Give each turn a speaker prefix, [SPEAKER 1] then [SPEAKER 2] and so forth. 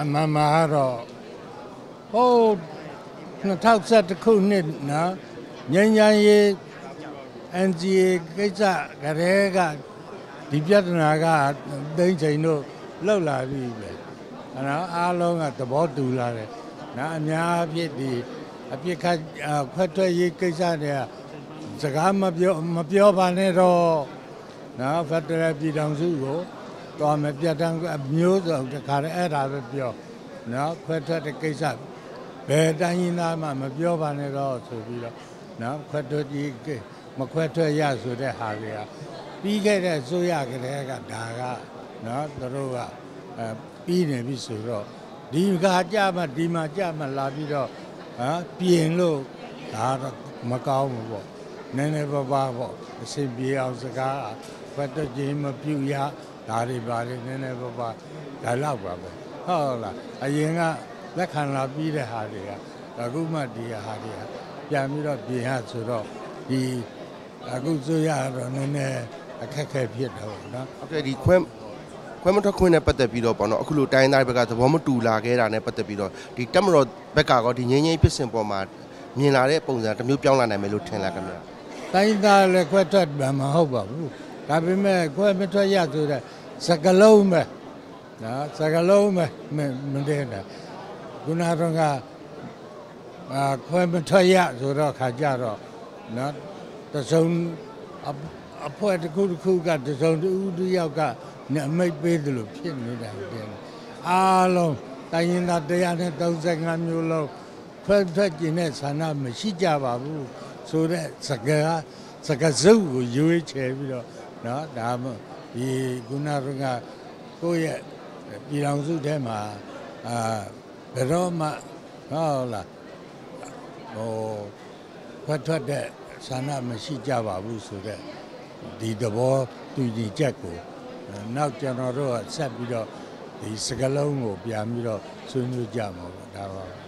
[SPEAKER 1] အမှန်မှာတော့ဟို2011ခုနှစ်နော်ငញ្ញမ်းရေး NGA ကိစ္စကလေးကဒီပြဿနာကတိမ့်ချိန်တို့လောက်လာပြီပဲအဲ့တော့အားလုံးကသဘောတူလာတယ်နော်အများအပြစ်ဒီအပြစ်ခတ်အာခွက်ထွက်ရေးကိစ္စတွေကစကားမပြောမပြောပါနဲ့တော့နော်ဖက်ဒရယ်ပြည်ထောင်စုကို တော်မပြတ်တမ်းအမျိုးစုံတခါတည်းအဲ့ဒါပဲပြောနော်ခွက်ထွက်တဲ့ကိစ္စဘယ်တိုင်းရင်းသားမှမပြောပါနဲ့တော့ဆိုပြီးတော့နော်ခွက်ထွက်ကြီးကိမခွက်ထွက်ရဆိုတဲ့ဟာတွေကပြီးခဲ့တဲ့ဆိုရကလေးကဒါကနော်သူတို့ကအဲပြီးနေပြီဆိုတော့ဒီကကြမှဒီမှာကြမှလာပြီးတော့ဟာပြင်လို့ဒါတော့မကောင်းဘူးပေါ့ နည်းနည်းပါးပါးပေါ့အစဉ်ပြေအောင်စကားခွက်ထွက်ကြီးမပြူရဒါတွေပါလေနည်းနည်းပါးပါးဒါတော့ပါပဲဟုတ်လားအရင်ကလက်ခံလာပြီးတဲ့ဟာတွေကအခုမှဒီဟာတွေကပြန်ပြီးတော့ပြင်ရဆိုတော့ဒီအခုဆိုရတော့နည်းနည်းအခက်အခဲဖြစ်တော့နော်
[SPEAKER 2] ဟုတ်ကဲ့ဒီခွဲခွဲမထွက်ခွင့်နဲ့ပတ်သက်ပြီးတော့ပေါ့နော်အခုလိုတိုင်းသားတွေဘက်ကသဘောမတူလာခဲ့တာနဲ့ပတ်သက်ပြီးတော့ဒီတက်မတော်ဘက်ကကောဒီငင်းငင်းဖြစ်စဉ်ပေါ်မှာမြင်လာတဲ့ပုံစံတစ်မျိုးပြောင်းလာနိုင်မယ်လို့ထင်လားခင်ဗျာ
[SPEAKER 1] တိုင်းသားလည်းခွဲထွက်မှာမဟုတ်ပါဘူးဒါပေမဲ့ခွဲမထွက်ရဆိုတဲ့စကလုံးပဲနော်စကလုံးပဲမမတည့်တာခုနကတော့ကအာခွဲမထွက်ရဆိုတော့ခါကြတော့နော်တစုံအအဖွဲတစ်ခုတစ်ခုကတစုံတစ်ဦးတစ်ယောက်ကနဲ့အမိတ်ပေးတယ်လို့ဖြစ်နေတာတဲ့အားလုံးတိုင်းရင်းသား135မျိုးလုံးခွဲထွက်ကျင်တဲ့ဆန္ဒမရှိကြပါဘူး ဆိုတဲ့စကားစကားစုပ်ကိုရွေးချယ်ပြီးတော့နော်ဒါမှဒီခုနကကိုယ့်ရဲ့ပြည်တော်စုထဲမှာအာဘယ်တော့မှဟုတ်လားဟိုခွဲထွက်တဲ့ဆန္ဒမရှိကြပါဘူးဆိုတဲ့ဒီသဘောတူညီချက်ကိုနောက်ကျွန်တော်တို့ကဆက်ပြီးတော့ဒီစကလုံးကိုပြန်ပြီးတော့ဆွေးနွေးကြမှာပေါ့ဒါပါပဲ